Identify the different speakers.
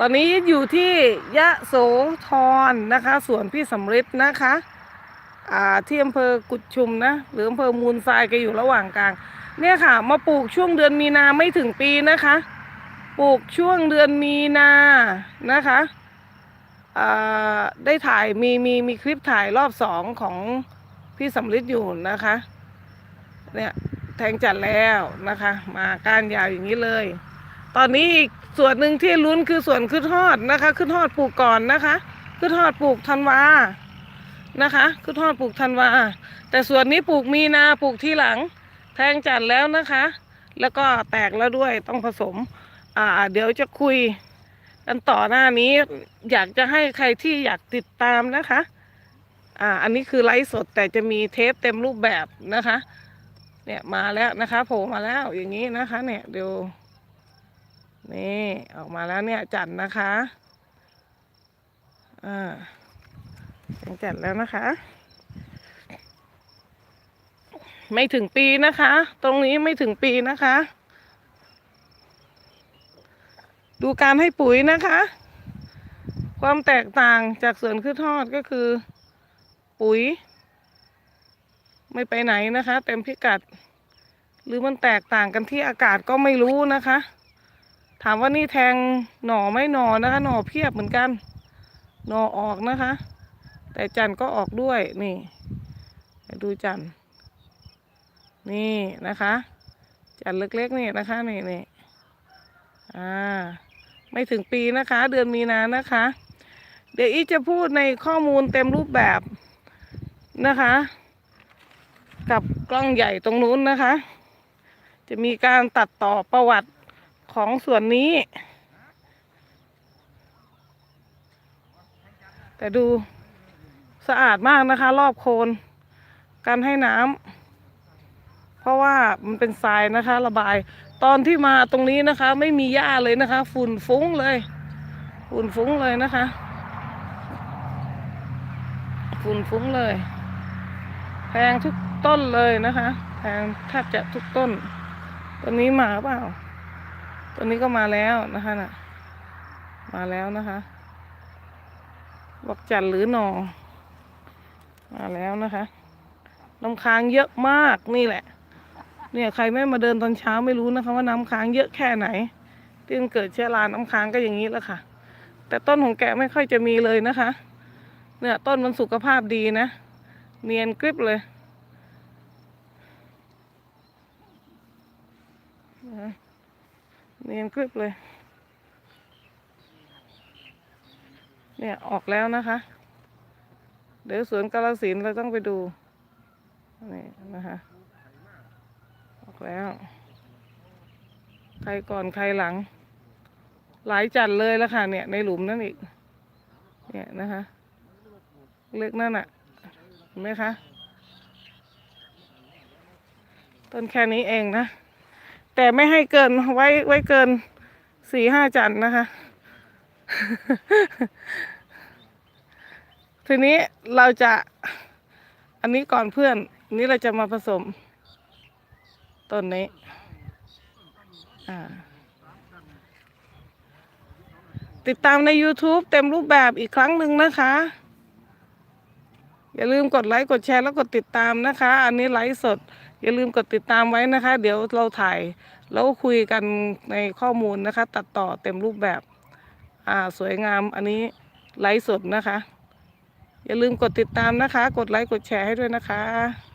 Speaker 1: ตอนนี้อยู่ที่ยะโสธรนะคะสวนพี่สำริดนะคะอ่าที่อำเภอกุดชุมนะหรืออำเภอมูลทรายก็อยู่ระหว่างกลาง เนี่ยค่ะ มาปลูกช่วงเดือนมีนาไม่ถึงปีนะคะ ปลูกช่วงเดือนมีนานะคะได้ถ่ายมีมีมีคลิปถ่ายรอบสองของพี่สำริดอยู่นะคะ เนี่ยแทงจัดแล้วนะคะ มาก้านยาวอย่างนี้เลย ตอนนี้อีกส่วนหนึ่งที่ลุ้นคือส่วนขึ้นทอดนะคะขึ้นทอดปลูกก่อนนะคะขึ้นทอดปลูกธันวานะคะขึ้นทอดปลูกธันวาแต่ส่วนนี้ปลูกมีนาปลูกที่หลัง แทงจัดแล้วนะคะ แล้วก็แตกแล้วด้วยต้องผสม อ่า เดี๋ยวจะคุยกันต่อหน้านี้อยากจะให้ใครที่อยากติดตามนะคะ อ่า อันนี้คือไลฟ์สดแต่จะมีเทปเต็มรูปแบบนะคะ เนี่ยมาแล้วนะคะโผล่มาแล้วอย่างนี้นะคะ เนี่ยเดี๋ยว นี่ออกมาแล้วเนี่ยจัดนะคะอ่ายังจัดแล้วนะคะ ไม่ถึงปีนะคะ ตรงนี้ไม่ถึงปีนะคะ ดูการให้ปุ๋ยนะคะ ความแตกต่างจากสวนขึ้นทอดก็คือ ปุ๋ย ไม่ไปไหนนะคะ เต็มพิกัด หรือมันแตกต่างกันที่อากาศก็ไม่รู้นะคะ ถามว่านี่แทงหน่อไม่หน่อนะคะ หน่อเพียบเหมือนกัน หน่อออกนะคะ แต่จันก็ออกด้วยนี่ดูจันนี่นะคะ จันเล็กๆนี่นะคะนี่นี่อ่าไม่ถึงปีนะคะ เดือนมีนานะคะ เดี๋ยวอีจะพูดในข้อมูลเต็มรูปแบบนะคะ กับกล้องใหญ่ตรงนู้นนะคะ จะมีการตัดต่อประวัติ ของส่วนนี้ แต่ดูสะอาดมากนะคะ รอบโคนการให้น้ำเพราะว่ามันเป็นทรายนะคะ ระบาย ตอนที่มาตรงนี้นะคะ ไม่มีหญ้าเลยนะคะ ฝุ่นฟุ้งเลย ฝุ่นฟุ้งเลยนะคะ ฝุ่นฟุ้งเลยแพงทุกต้นเลยนะคะแพงแทบจะทุกต้นต้นนี้มาเปล่า ต้นนี้ก็มาแล้วนะคะน่ะ มาแล้วนะคะ บอกจันหรือหนอมาแล้วนะคะน้ำค้างเยอะมากนี่แหละ เนี่ยใครไม่มาเดินตอนเช้าไม่รู้นะคะ ว่าน้ำค้างเยอะแค่ไหนที่มันเกิดเชื้อราน้ำค้างก็อย่างนี้แหละค่ะ แต่ต้นของแกไม่ค่อยจะมีเลยนะคะ เนี่ยต้นมันสุขภาพดีนะ เนียนกริบเลยนะ เนียนกริบเลย เนี่ยออกแล้วนะคะ เดี๋ยวสวนกาลสินเราต้องไปดูนี่นะคะออกแล้ว ใครก่อนใครหลัง หลายจัดเลยแล้วค่ะ เนี่ย ในหลุมนั่นอีก เนี่ยนะคะเล็กนั่นอะเห็นไหมคะ ต้นแค่นี้เองนะ แต่ไม่ให้เกินไว้ไว้เกินสี่ห้าจันนะคะ ทีนี้เราจะ อันนี้ก่อนเพื่อนอันนี้เราจะมาผสมต้นนี้อ่าติดตามใน YouTube เต็มรูปแบบอีกครั้งหนึ่งนะคะ อย่าลืมกดไลค์ กดแชร์แล้วกดติดตามนะคะ อันนี้ไลฟ์สด อย่าลืมกดติดตามไว้นะคะ เดี๋ยวเราถ่ายแล้วคุยกันในข้อมูลนะคะ ตัดต่อเต็มรูปแบบอ่าสวยงามอันนี้ไลฟ์สดนะคะ อย่าลืมกดติดตามนะคะ กดไลค์กดแชร์ให้ด้วยนะคะ